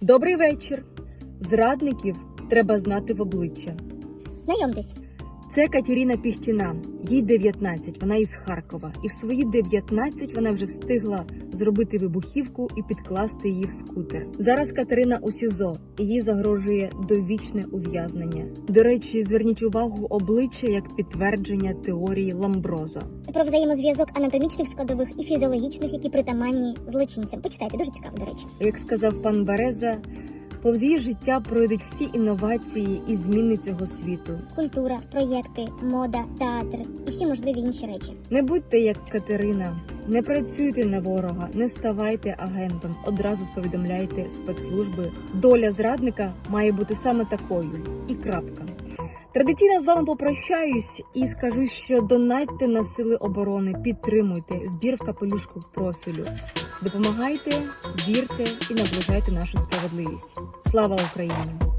Добрий вечір. Зрадників треба знати в обличчя. Знайомтесь, Це Катерина Піхтіна, їй 19, вона із Харкова. І в свої 19 вона вже встигла зробити вибухівку і підкласти її в скутер. Зараз Катерина у СІЗО, і їй загрожує довічне ув'язнення. До речі, зверніть увагу обличчя як підтвердження теорії Ламброзо. про взаємозв'язок анатомічних складових і фізіологічних, які притаманні злочинцям. Почитайте, дуже цікаво, до речі. Як сказав пан Береза, повз її життя пройдуть всі інновації і зміни цього світу. Культура, проєкти, мода, театр і всі можливі інші речі. Не будьте як Катерина, не працюйте на ворога, не ставайте агентом. Одразу сповідомляйте спецслужби. Доля зрадника має бути саме такою. І крапка. Традиційно з вами попрощаюсь і скажу, що донатьте на сили оборони, підтримуйте збір в капелюшку профілю. Допомагайте, вірте і наближайте нашу справедливість. Слава Україні!